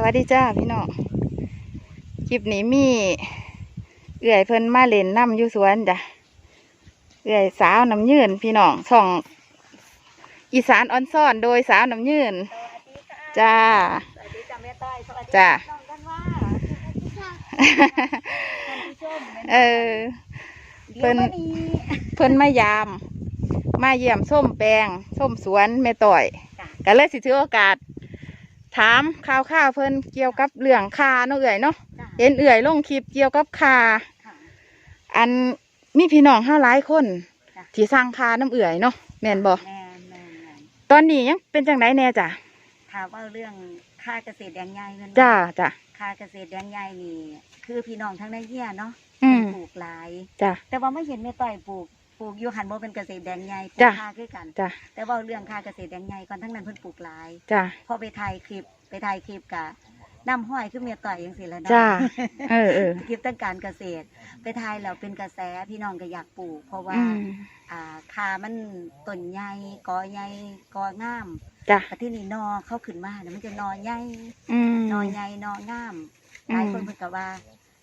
สวัสดีจ้าพี่น้องคลิปนี้มีเอื่อยเพิ่นมาเล่นน้ำอยู่สวนจ้ะเอื่อยสาวน้ำยืนพี่น้องช่อง อีสานออนซ่อนโดยสาวน้ำยืนสวัสดีค่ะจ้าสวัสดีจ้าแม่ต้อยสวัสดีจ้าน้องกันว่าสวัสดีค่ะท่านผู้ชมเออเพิ่เพิ่นนนี้เพิ่นมายาม มาเยี่ยมส้มแปลงส้มสวนแม่ต่อยจ้ะก็เลยสิถือโอกาส ถามข่าวข้าวๆเพิ่นเกี่ยวกับเรื่องคาเนาะเอื่อยเนาะจ้ะเห็นเอื่อยลงคลิปเกี่ยวกับคาค่ะ อันมีพี่น้องห้าหลายคนจ้ะ ที่สร้างคาน้ำเอื่อยเนาะแม่นบ่แม่นแม่นแม่นตอนนี้ยังเป็นจังไดแน่จ้ะถามว่าเรื่องค่าเกษตรแดงใหญ่เงินจ้าจ้ะค่าเกษตรแดงใหญ่นี่คือพี่น้องทั้งในเฮียเนาะอืมปลูกหลาย จ้ะแต่ว่าไม่เห็นแม่ต้อยปลูก ปลูกอยู่หันบ่เป็นเกษตรแดงใหญ่ปลูจ้ะกค่าคือกัน จ้ะแต่ว่าเรื่องค่าเกษตรแดงใหญ่ก่อนทั้งนั้นเพิ่นปลูกหลาย จ้ะพอไปถ่ายคลิปไปถ่ายคลิปกะน้ำห้อยคือเมียต่อยยังสิแล้วเนาะจ้าเออเออคลิปตั้งการเกษตร ไปถ่ายแล้วเป็นกระแสพี่น้องก็อยากปลูก เพราะว่าอืมอ่าคามันต้นใหญ่กอใหญ่กองามจ้ะแต่ที่นี่นอเข้าขึ้นมาเนี่ยมันจะนอใหญ่อืม นอใหญ่นองามอืม หลายคนเพิ่นก็ว่า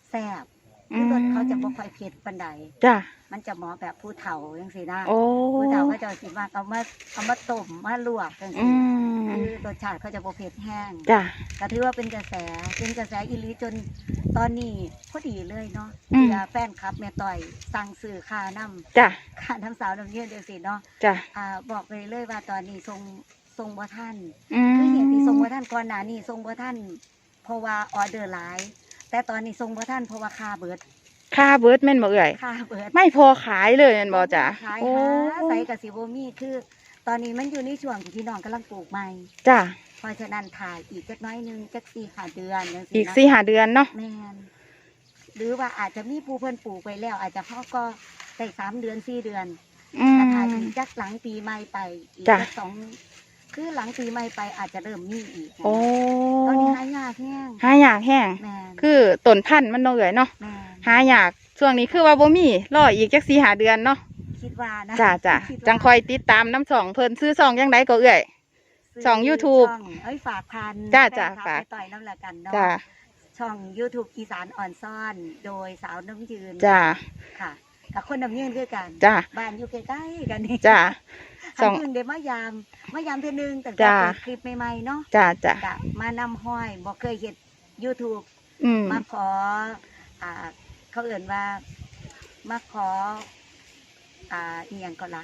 แซ่บ อืคือมรสเขาจะบ่ค่อยเผ็ดปานใดจ้ะ มันจะเหมาะแบบผู้เฒ่าจังซี่นะโอ้ ผู้เฒ่าก็จะสิมาเอามาเอามาต้มมาลวกจังอืซี่ม คือรสชาติเขาจะบ่เผ็ดแห้งจ้ะ ก็ถือว่าเป็นกระแสเป็นกระแสอีหลีจนตอนนี้พอดีเลยเนาะอืม เพื่อแฟนคลับแม่ต่อยสั่งซื้อค่าน้จ้ะำค่าน้ำสาวน้ำเยืนเดียวสิเนาะ จ้ะ อ่าบอกไปเลยว่าตอนนี้ทรงทรงบ่ท่านอืมคือเหตุที่ทรงบ่ท่านก่อนหน้านี้ทรงบ่ท่านเพราะว่าออเดอร์หลาย แต่ตอนนี้ทรงบ่ท่านเพราะว่าค่าเบิดค่าเบิร์ดแม่นบ่เอื่อยค่าเบิดไม่พอขายเลยแม่นบ่จ้ะขายโอ้หาใส่กับสิบ่มีคือ ตอนนี้มันอยู่ในช่วงที่พี่น้องกำลังปลูกใหม่จ้ะเพราะฉะนั้นถ่ายอีกจักหน้อยหนึงจักสี่ขาเดือนจังอีกนะสี่ห้าเดือนเนาะแมนหรือว่าอาจจะมีผู้เพิ่นปลูกไปแล้ว อาจจะเขาก็ได้สามเดือนสี่เดือนอืมราคาอีกจักหลังปีใหม่ไปอีกจ้ะ จักสอง คือหลังปีใหม่ไปอาจจะเริ่มมีอีกนะโอ้ตอนนี้หายากแห้งหายากแห้งแมนคือต้นพันธุ์มันเนาะเอื่อยเนาะแมนหายากช่วงนี้คือว่าบ่มีรออีกจักสี่ห้าเดือนเนาะคิดว่านะจ้ะจ้ะคิดว่าจังคอยติดตามน้ำสองเพิ่นซื้อซองยังไดก็เอื่อยซื้ช่อง YouTube ช่องเอ้ยฝากพันจ้ะแฟนจ้ะคลับฝาก ไปต่อยน้ำละกันเนาะจ้ะช่อง YouTube อีสานอ่อนซ่อน โดยสาวน้ำยืนจ้ะค่ะกับคนน้ำยืนคือกัน จ้ะบ้านอยู่ใกล้ๆกันนี่จ้ะหั ส่องนพึ่งเดมายามมายามเทอนึงแต่จ้ะเปิดคลิปใหม่ๆเนาะจ้ะจ้ะกะมานำห้อยบอกเคยเห็น YouTube อืม มาขออ่าเขาเอื่นว่ามาขอ อ่าอีหยังก็ละ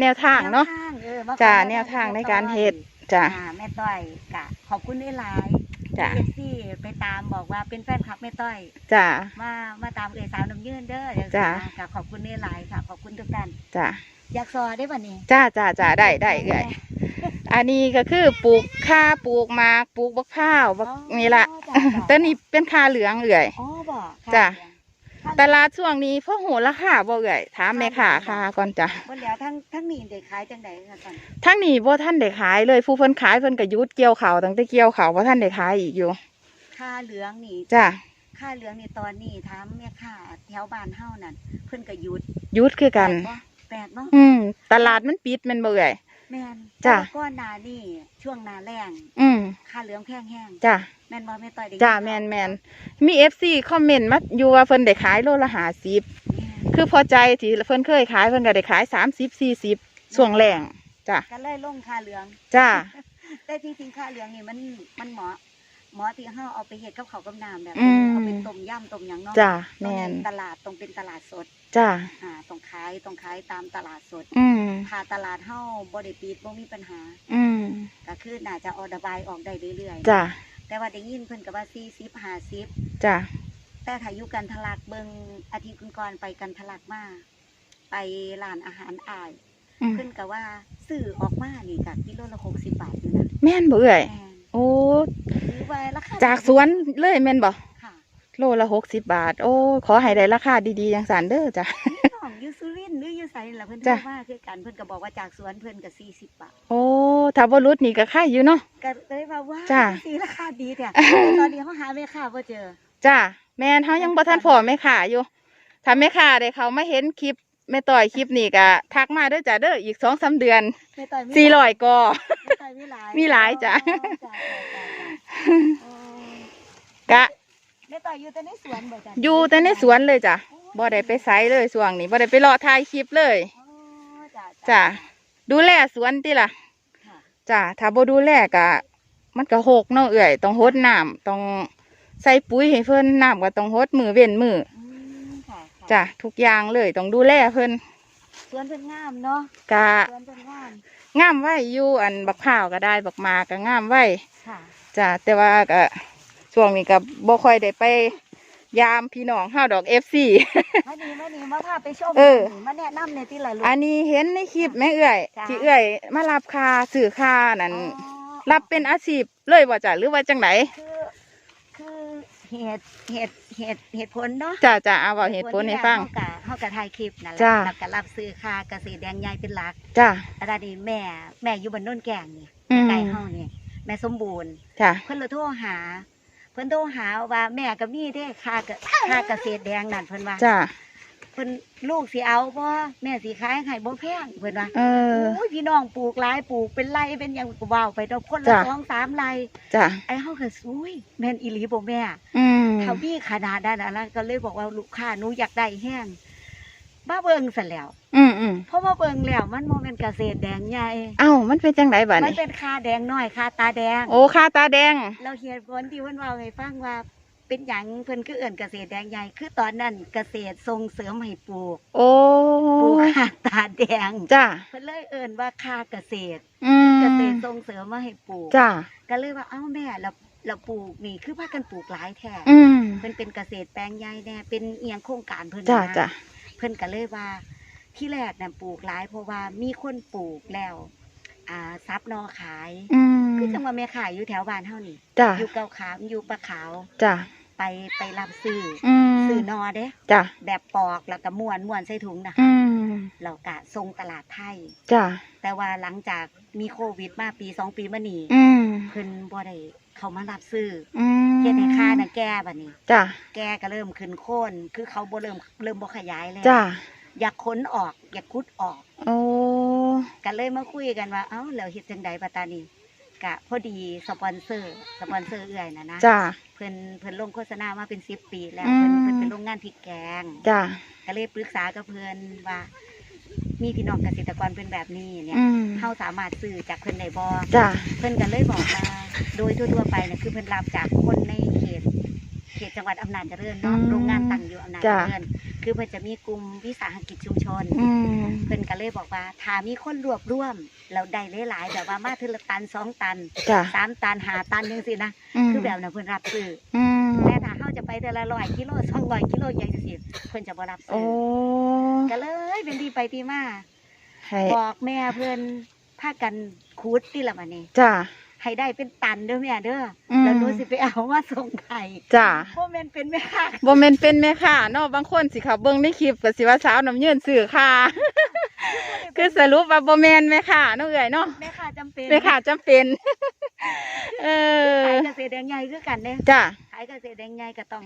แนวทางเนาะ แวทางเออมาขอจ้ะแนวทางในการเฮ็ด จ้ะอ่าแม่ต้อยกะ ขอบคุณได้หลายจ้ะเอฟซี่ไปตามบอกว่าเป็นแฟนคลับแม่ต้อย จ้ะ มามาตามเอ๋ยสาวน้ำยืนเด้อเดี๋ยวจ้ะ กะขอบคุณได้หลายค่ะ ขอบคุณทุกท่าน จ้ะ อยากซอได้ป่ะนี่จ้าจ้าจ้าได้ได้เอื่อยอันนี้ก็คือปลูกข้าปลูกหมากปลูกบักพร้าวบักอ๋อนี่ละจ้ะจ้ะต้นนี้เป็นคาเหลืองเอื่อยอ๋อบอกจ้ะค่ะตลาดช่วงนี้พ่อโหราคาบ่เอื่อยถามแม่ค้าคาก่อนจ้ะบนเดี๋ยวทั้งทั้งนี้เด็กขายจังไดค่ะตอนทั้งนี้บ่ท่านได้ขายเลยผู้เพิ่นขายเพิ่นก็หยุดเกี่ยวเขาวตั้งแต่เกี่ยวเขาวบ่ท่านได้ขายอีกอยู่ค่าเหลืองนี่จ้ะค่าเหลืองนี่ตอนนี้ถามแม่ค้าแถวบ้านเฮานั่นเพิ่นก็หยุดหยุดคือกัน แปลบ่แปลกเนาะอืม ตลาดมันปิดแมันบ่เอื่อยแม่นจ้ะแต่ว่าก้อนหนานี่ช่วงหนาแรงอืมค่าเหลืองแพงแห้งจ้ะแม่นบ่แม่ต่อยได้จ้ะแม่นแม่นมี FC คอมเมนต์มาอยู่ว่าเพิ่นได้ขายโลละ50แม่นคือพอใจที่เพิ่นเคยขายเพิ่นก็ได้ขาย30 40ช่วงแรงจ้ะก็เลยลงค่าเหลือง จ้าแต่จริงๆค่าเหลืองนี่มันมันเหมาะเหมาะที่เฮาเอาไปเฮ็ดกับข้าวกับน้ำแบบอืม เอาเป็นต้มยำต้มหยังเนาะจ้าตรแมงนตลาดตรงเป็นตลาดสดจ้าอ่าตรงขายตรงขายตามตลาดสดอืม ถ้าตลาดเฮาบ่ได้ปิดบ่มีปัญหาอืมก็คือน่าจะออระบายออกได้เรื่อยจ้าๆแต่ว่าได้ยินเพิ่นก็ว่า 40 50 จ้าแต่ถ้าอยู่กันทะลักเบิงอาทิตย์ก่อนๆไปกันทะลักมาไปร้านอาหารอายอืมเพิ่นก็ว่าซื้อออกมานี่ก็กิโลละ60บาทอยู่นะแม่นบ่เอ่ยแม่น โอ้หรือว่าราคาจากสวนเลยแม่นบ่ค่ะโลละหกสิบบาท โอ้ขอให้ได้ราคาดีๆอย่างสันเด้อจ้ะน้องอยู่สุรินทร์หรืออยู่ไสนี่ล่ะเพิ่นจ้ะบอกว่าคือกันเพิ่นก็บอกว่าจากสวนเพิ่นก็40บาทโอ้ถ้าบ่รุดนี่ก็ค่ายอยู่เนาะ ก็เลยว่าว้าจ้ะ สีราคาดีแท้ตอนนี้เขาหาแม่ค้าบ่เจอจ้าแม่นเฮายังบ่ทันพอแม่ค้าอยู่ถ้าแม่ค้าได้เขามาเห็นคลิป แม่ต่อยคลิปนี้ก็ทักมาเด้อจ้ะเด้ออีก2-3เดือนแม่ต่อยมี400กอแม่ต่อยมีหลายมีหลายจ้ะ อ๋อจ้ะจ้ะจ้ะจ้ะต่อยอยู่แต่ในสวนบ่จ้ะอยู่แต่ในสวนเลยจ้ะบ่ได้ไปไสเลยช่วงนี้บ่ได้ไปรอถ่ายคลิปเลยอ๋อจ้ะจ้ะดูแลสวนติล่ะค่ะจ้ะถ้าบ่ดูแลก็มันก็หกเนาะเอื่อยต้องหดน้ำต้องใส่ปุ๋ยให้เพิ่นน้ำก็ต้องหดมือเว้นมือ อืมค่ะค่ะ จ้ะทุกอย่างเลยต้องดูแลเพิ่นสวนเพิ่นงามเนาะกะสวนเพิ่นงามงามไว้อยู่อันบักพร้าวก็ได้บักหมากก็งามไว้ค่ะจ้ะแต่ว่าก็ช่วงนี้ก็บ่ค่อยได้ไป ยามพี่น้องเฮาดอก FC มาดีมาดีมาพาไปชมเออมาแนะนำในที่ละลูกอันนี้เห็นในคลิปแม่เอื่อยจ้ะที่เอื่อยมารับค่าสื่อค่านั่นอ๋อรับเป็นอาชีพเลยบ่จ้ะหรือว่าจังไหนคือคือเหตุเหตุ เหตุเหตุผลเนาะจ้ะจ้ะเอาเว้าเหตุผลให้ฟังเฮากะเฮากะถ่ายคลิปนั่นแหละจ้ะ แล้วก็รับซื้อค่าเกษตรแดงใหญ่เป็นหลักจ้ะอันนี้แม่แม่อยู่บนโน่นแก่งนี่อืมไก่เฮานี่แม่สมบูรณ์ จ้ะเพิ่นเลยโทรหา เพิ่นโทรหาว่าแม่ก็มีเด้ค่าเกค่าเกษตรแดงนั่นเพิ่นว่า จ้ะเพิ่นลูกสิเอาบ่แม่สิขายให้บ่แพงเพิ่นว่าเออโอ้ยพี่น้องปลูกหลายปลูกเป็นไรเป็นหยังก็ว้าวไปดอกคนละจ้ะ สองสามไรจ้ะไอ้เฮาก็อุ้ยแม่นอีหลีบ่แม่ อืม เขาพี่ขนาดนั้นนะแล้วก็เลยบอกว่าลูกค้าหนูอยากได้แห้งบ้าเบิ่งซะแล้ว อืมอืมเพราะว่าเบิ่งแล้วมันโมเป็นเกษตรแดงใหญ่เอ้ามันเป็นจังไดบัดมันนี้เป็นคาแดงน้อยคาตาแดง โอ้ค่าตาแดง เราเหตุผลที่เพิ่นเว่าให้ฟังว่า เป็นหยังเพิ่นคือเอื่นเกษตรแดงใหญ่คือตอนนั้นเกษตรส่งเสริมให้ปลูกโอ้ปลูกคาตาแดงจ้ะเพิ่นเลยเอิ่นว่าคาเกษตรอืมเกษตรส่งเสริมมาให้ปลูกจ้ะก็เลยว่าเอ้าแม่เราเราปลูกนี่คือพากันปลูกหลายแท้อืมเพิ่นเป็นเกษตรแปลงใหญ่แน่เป็นเอียงโครงการเพิ่นจ้ะนะจ้ะเพิ่นก็เลยว่า ที่แรกน่ะปลูกหลายเพราะว่ามีคนปลูกแล้ว อ่าซับนอขาย อืมคือจังว่าแม่ขายอยู่แถวบ้านเฮานี่ จ้ะอยู่เกาขามอยู่ปะขาว จ้ะ ไปไปรับซื้ออืมซื้อนอเด้จ้ะแบบปอกแล้วก็ม้วนม้วนใส่ถุงนะอืมแล้วก็ส่งตลาดไทยจ้ะแต่ว่าหลังจากมีโควิดมาปีสองปีมานี้อืมเพิ่นบ่ได้เขามารับซื้ออืมเฮ็ดให้ค่าน่ะแก้บัดนี้จ้ะแก้ก็เริ่มขึ้นโค่นคือเขาบ่เริ่มเริ่มบ่ขยายแล้วจ้ะอยากค้นออก อยากคุดออก โอ้กันเลยมาคุยกันว่า เอ้าแล้วเฮ็ดจังใดปัตตานี กะพอดีสปอนเซอร์สปอนเซอร์เอื่อยนะนะจ้ะเพิ่นเพิ่นลงโฆษณามาเป็นสิบปีแล้วอืมเพิ่นเพิ่นเป็นโรงงานพริกแกงจ้ะก็เลยปรึกษากับเพิ่นว่า มีพี่น้องเกษตรกรเป็นแบบนี้เนี่ยอืมเฮาสามารถซื้อจากเพิ่นได้บ่จ้ะเพิ่นก็เลยบอกมาโดยทั่วๆไปเนี่ยคือเพิ่นรับจากคนในเขต เขตจังหวัดอำนาจเจริญเนาะโรงงานตั้งอยู่อำนาจเจริญ คือเพิ่นจะมีกลุ่มวิสาหกิจชุมชน อืมเพิ่นก็เลยบอกว่าถ้ามีคนรวบรวมเราได้หลายๆแบบว่ามาทีละตันสองตันจ้ะสามตันหาตันยังสินะมคือแบบนั้นเพิ่นรับซื้ออืมแต่ถ้าเขาจะไปแต่ละร้อยกิโลสองร้อยกิโลยังสิเพิ่นจะบ่รับโอ้ซื้อก็เลยเป็นที่ไปที่มา ให้บอกแม่เพิ่นพากันคูดที่ละมันนี่จ้ะ ให้ได้เป็นตันเด้อแม่เด้ออม แล้วหนูสิไปเอามาส่งไทยจ้ะเพราะแม่นเป็นแม่ค้าบ่แม่นเป็นแม่ค้าเนาะบางคนสิเขาเบิ่งในคลิปก็สิว่าสาวน้ำยืนซื้อค่าคือสรุปว่าบ่แม่นแม่ค้าเนาะเอ้อยเนาะแม่ค้าจำเป็นแม่ค้าจำเป็น เออขายเกษตรแดงใหญ่คือกันเด้จ้ะขายเกษตรแดงใหญ่ก็ต้อง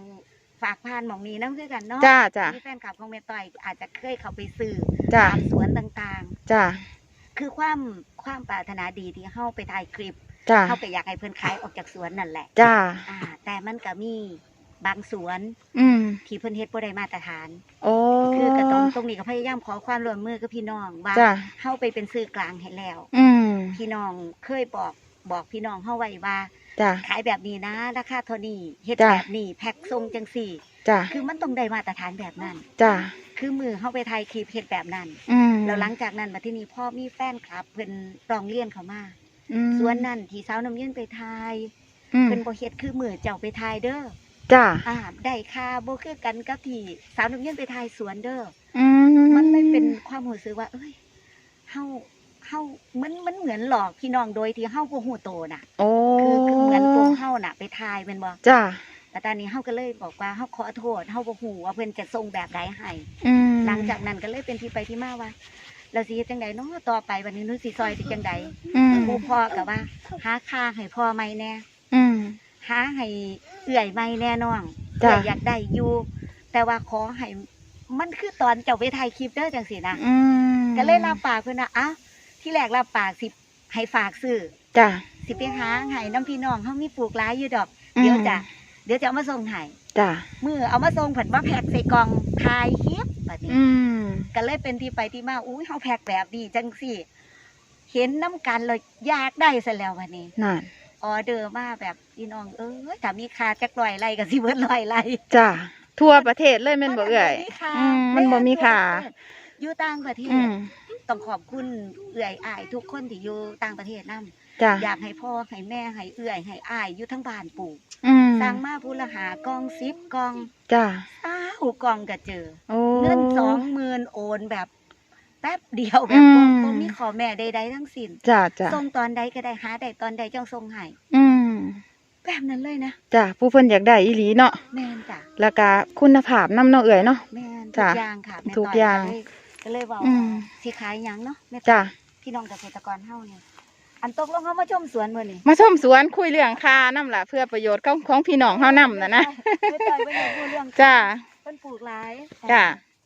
ฝากผ่านหมองนี้น้ำคือกันเนาะจ้ะจ้ะมีแฟนคลับของแม่ต้อยอาจจะเคยเข้าไปซื้อจ้ะตามสวนต่างจ้ะๆคือความความปรารถนาดีที่เข้าไปถ่ายคลิป จ้ะเข้าไปอยากให้เพิ่นขายออกจากสวนนั่นแหละจ้ะอ่า แต่มันก็มีบางสวนอืมที่เพิ่นเฮ็ดบ่ได้มาตรฐาน โอ้คือก็ต้องตรงนี้ก็พยายามขอความร่วมมือกับพี่น้องว่าจ้ะเข้าไปเป็นสื่อกลางให้แล้ว อืมพี่น้องเคยบอกบอกพี่น้องเฮาไว้ว่า จ้ะขายแบบนี้นะราคาเท่านี้เฮ็ดจ้ะ แบบนี้แพ็คทรงจังสี่ จ้ะคือมันต้องได้มาตรฐานแบบนั้น จ้ะคือมือเฮาไปถ่ายคลิปเฮ็ดแบบนั้น อืมแล้วหลังจากนั้นมาที่นี่พ่อมีแฟนคลับเพิ่นร้องเรียนเข้ามา อืมสวนนั่นที่สาวน้ำยืนไปถ่ายอืมเพิ่นบ่เฮ็ดคือมือเจ้าไปถ่ายเด้อจ้ะอ่าได้ค่าบ่คือกันกับที่สาวน้ำยืนไปถ่ายสวนเด้ออืมมันเลยเป็นความรู้สึกว่า เอ้ยเฮาเฮามันมันเหมือนหลอกพี่น้องโดยที่เฮาบ่ฮู้โตน่ะ โอ้คือคือเหมือนตัวเฮาน่ะ ไปถ่ายแม่นบ่จ้ะแต่ตอนนี้เฮาก็เลยบอกว่าเฮาขอโทษเฮาบ่ฮู้ว่าเพิ่นจะส่งแบบใดให้ อืมหลังจากนั้นก็เลยเป็นที่ไปที่มาว่า เราสิเฮ็ดจังไดเนาะต่อไปวันนี้หนูสิซอยสิจังไดอืมหมู่พ่อก็ว่า หาค่าให้พ่อใหม่แน่อืม หาให้เอื่อยใหม่แน่น้องจ้ะ เอื่อยอยากได้อยู่แต่ว่าขอให้มันคือตอนเจ้าไปถ่ายคลิปเด้อจังซี่นะอืมก็เลยรับปากเพิ่นว่าอ้าวที่แรกรับปากสิให้ฝากซื้อ จ้ะ สิไปหาให้น้ำพี่น้องเฮามีปลูกหลายอยู่ดอกเดี๋ยวจะเดี๋ยวจะเอามาส่งให้จ้ะ มือเอามาส่งเพิ่นว่าแพ็คใส่กล่องทายคลิปแบบนี้ อืมก็เลยเป็นที่ไปที่มาอุ้ยเฮาแพ็คแบบดีจังสิเห็นน้ำกันเลยอยากได้ซะแล้ววันนี้นั่นออเดอร์มาแบบพี่น้องเอ้ยถ้ามีค่าจักร้อยไรก็สิเบิดร้อยไรจ้ะทั่วประเทศเลยแม่นบ่เอ่ยอืมมันบ่มีค่าอยู่ต่างประเทอืศมต้องขอบคุณเอื่อยอ้ายทุกคนที่อยู่ต่างประเทศนํจ้ะอยากให้พ่อให้แม่ให้เอื่อยให้อ้ายอยู่ทั้งบ้านปลูก อืมสั่งมาพูละหากล่องซิปกล่องจ้ะอ้าวกล่องก็เจอ โอ้ เงินสองหมื่นโอนแบบ แป๊บเดียวแบบอืบ่มบ่มีขอแม่ใดๆทั้งสิ้นจ้ะจ้ะส่งตอนใดก็ได้หาได้ตอนใดเจ้าส่งให้อืมแบบนั้นเลยนะจ้ะผู้เพิ่นอยากได้อีหลีเนาะแม่นจ้ะแล้วก็คุณภาพนำเนาะเอ่ยเนาะ แม่นทุจ้ะกอย่างค่ะแม่ทุกต้อย่างก็เลยก็เลยบอกอืมสิขายหยังเนาะแม่จ้ะพี่น้องเกษตรกรเฮาเนี่ย อันตกลงเฮามาชมสวนมื้อนี้มาชมสวนคุยเรื่องคานํล่ะเพื่อประโยชน์ของของพี่น้องเฮานํน่ะนะไม่ต่อยเพิ่นอยากรู้เรื่องจ้ะเพิ่นปลูกหลายจ้ะ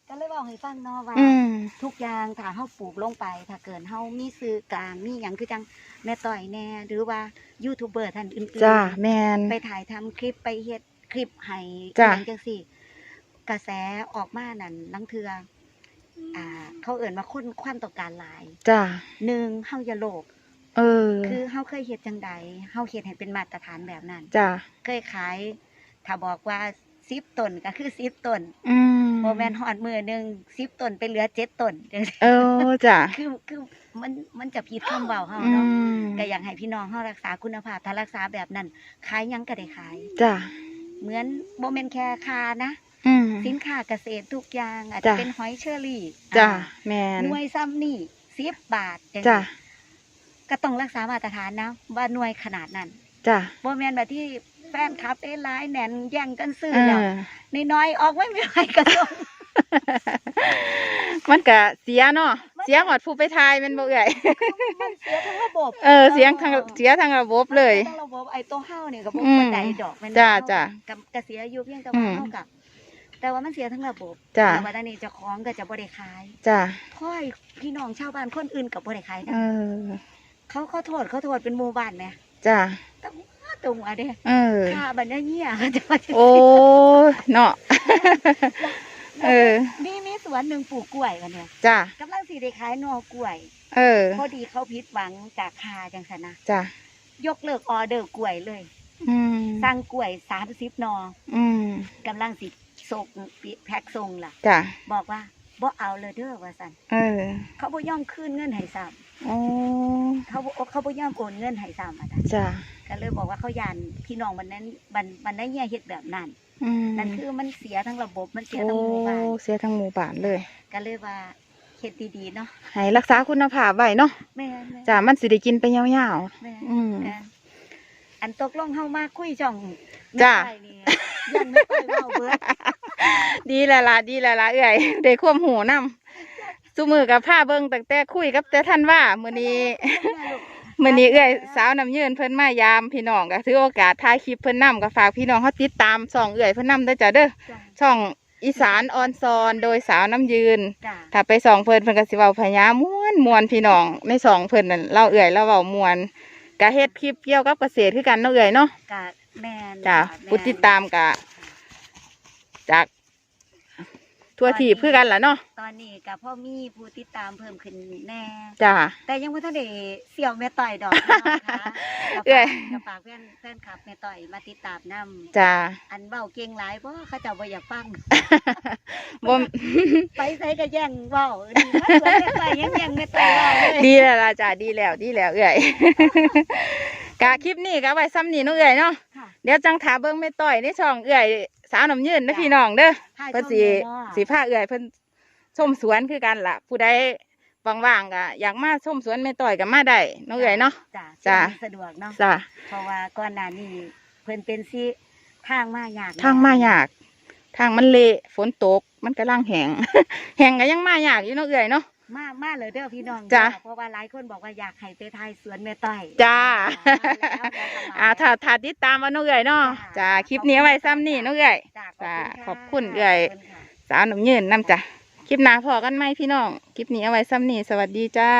ก็เลยบอกให้ฟังเนาะว่าอืมทุกอย่างถ้าเฮาปลูกลงไป ถ้าเกิดเฮามีสื่อกลางมีหยังคือจังแม่ต่อยแน่หรือว่ายูทูบเบอร์ท่านอื่นๆจ้ะแม่นไปถ่ายทำคลิปไปเฮ็ดคลิปให้จ้ะหยังจังซี่กระแสออกมานั่นลังเทืออ่า เขาเอิ่นว่าคนความต้องการหลายจ้ะหนึ่งเฮาอย่าโลภ เออ คือเฮาเคยเฮ็ดจังใดเฮาเฮ็ดให้เป็นมาตรฐานแบบนั้น จ้ะ เคยขาย ถ้าบอกว่า10ต้นก็คือ10ต้นอืมบ่แม่นฮอดมื้อหนึง10ต้นไปเหลือ7ต้นจังซี่เออจ้ะ คือคือมันมันจะผิดคำเว้าเฮาอืเนาะมก็อยากให้พี่น้องเฮารักษาคุณภาพถ้ารักษาแบบนั้นขายหยังก็ได้ขาย จ้ะ เหมือนบ่แม่นแค่คานะ อืม สินค้าเกษตรทุกอย่างอาจจะจ้ะ เป็นหอยเชอรี่จ้ะ อ่าแม่นหน่วยซ้ำนี่10บาทจังจ้ะซี้ ก็ต้องรักษามาตรฐานนะว่าหน่วยขนาดนั้นจ้ะบ่แม่นแบบที่แฟนคลับเอ้หลายแหน่นแย่งกันซื้อเอแล้วอน้อยๆออกไม่มีใครกระส่งมันก็เสียเนาะเสียหอดผู้ไปทายแมันบ่เอ่ยมันเสียทั้งระบบเออเสียงทางเสียทางระบบเลยมันสีทั้งระบบไอ้ตัวเฮาเนี่ยก็บ่อืมบ่ได้ดอกแม่นจ้ะเฮจ้ะกับกเสียอยู่เพียงแต่อืว่ามเฮากับแต่ว่ามันเสียทั้งระบบจ้ะแต่ว่าตอนนี้เจ้าของก็จะบ่ได้ขายจ้ะพ่อยพี่น้องชาวบ้านคนอื่นก็บ่ได้ขายนะ เออเขาเขาโทษเขาโทษเป็นหมู่บ้านแหมจ้ะต้องว่าตรงอะเด้เออค่าบัดเนี้ยเหี้ยเขาจะว่าจังโอ้ซี่ยเนาะเออมีมีสวนหนึงปลูกกล้วยกันเนี่ยจ้ะกำลังสิได้ขายหน่อกล้วย เออ พอดีเขาผิดหวังจากคาจังซั่นนะจ้ะยกเลิกออเดอร์กล้วยเลยอืมสั่งกล้วย30หนออืมกำลังสิส่งแพ็คส่งล่ะจ้ะบอกว่าบ่เอาเลยเด้อว่าซั่นเออ เขาบ่ยอมคืนเงินให้ซ้ำ โอ้เขาบ่เขาบ่ยอมโอนเงินให้ซ้ำอะจ้ะจ้ะก็เลยบอกว่าเขายานพี่น้องมันนั้นมันมันได้เหี้ยเฮ็ดแบบนั้นอืมนั่นคือมันเสียทั้งระบบมันเสียโอ้ทั้งหมู่บ้านเสียทั้งหมู่บ้านเลย ก็เลยว่าเฮ็ดดีๆเนาะให้รักษาคุณภาพไว้เนาะแม่นแม่นจ้ะมันสิได้กินไปยาวแม่น ๆอืมแม่นอันตกลงเฮามาคุยจ่องจ้ะ ไม่ได้นี่ยันไม่ไปเว้าเบิดดีแล้วล่ะดีแล้วล่ะเอ้ยได้ความหูนำสุมือกับผ้าเบิ่งตั้งแต่คุยกับแต่ท่านว่ามื้อนี้มื้อนี้เอ้ยสาวน้ำยืนเพิ่นมายามพี่น้องก็ถือโอกาสถ่ายคลิปเพิ่นนํก็ฝากพี่น้องเฮาติดตามช่องเอ้ยเพิ่นนํเด้อจ้ะเด้อจ้ะช่องอีสานออนซอนโดยสาวน้ำยืนจ้ะถ้าไปส่องเพิ่นเพิ่นก็สิเว้าพญาม่วนม่วนพี่น้องในสองเพิ่นนั่นเราเอื่อยเราเว้าม่วนก็เฮ็ดคลิปเกี่ยวกับเกษตรคือกันเนาะเอื่อยเนาะกะแม่นจ้ะแม่นผู้ติดตามก็จาก ทั่วทีเพื่อกันล่ะเนาะตอนนี้ก็พ่อมีผู้ติดตามเพิ่มขึ้นแน่จ้าแต่ยังบ่ทันได้เสี่ยวแม่ต่อยดอกพี่น้องคะเอ้ยก็ฝากเพื่อนแฟนคลับแม่ต่อยมาติดตามนํจ้าอันเว้าเก่งหลายเพราะเขาเจ้าบ่อยากฟังบ่ไปไสก็แย่งเว้านี่มาสวนแม่ต่อยยังแย่งแม่ต่อยเว้าเลยดีแล้วล่ะจ้าดีแล้วดีแล้วเอื่อยกะคลิปนี้ก็ไว้ซ้ำนี้เนาะเอื่อยเนาะค่ะเดี๋ยวจังถาเบิ่งแม่ต้อยในช่องเอื่อย สาวน้ำยืนนะพี่น้องเด้อถ่ายเพิ่นช่องสินี้เนาะสิพาเอื่อยเพิ่นชมสวนคือกันล่ะ ผู้ใดว่างๆก็อยากมาชมสวนแม่ต้อยก็มาได้เนาะเอื่อยเนาะจ้ะจ้ะสะดวกเนาะจ้าเพราะว่าก่อนหน้านี้เพิ่นเป็นสิทางมายากทางมายาก ทางมันเละฝนตกมันกำลังแห้งแห้งก็ยังมายากอยู่เนาะเอื่อยเนาะ มามาเลยเด้อพี่น้องจ้ะ เพราะว่าหลายคนบอกว่าอยากให้ไปทายสวนแม่ต้อยจ้าแล้วแล้วอ่าถ้าถ้าติดตามว่าน้องเอื่อยเนาะจ้าคลิปนี้เอาไว้ซ้ำนี่น้องเอื่อยจ้ะจ้ะะขอบคุณเอื้อยขบคุณค่ะสาวหนุ่มยืนนำจ้ะคลิปหน้าพอกันไหมพี่น้อง คลิปนี้เอาไว้ซ้ำนี่สวัสดีจ้า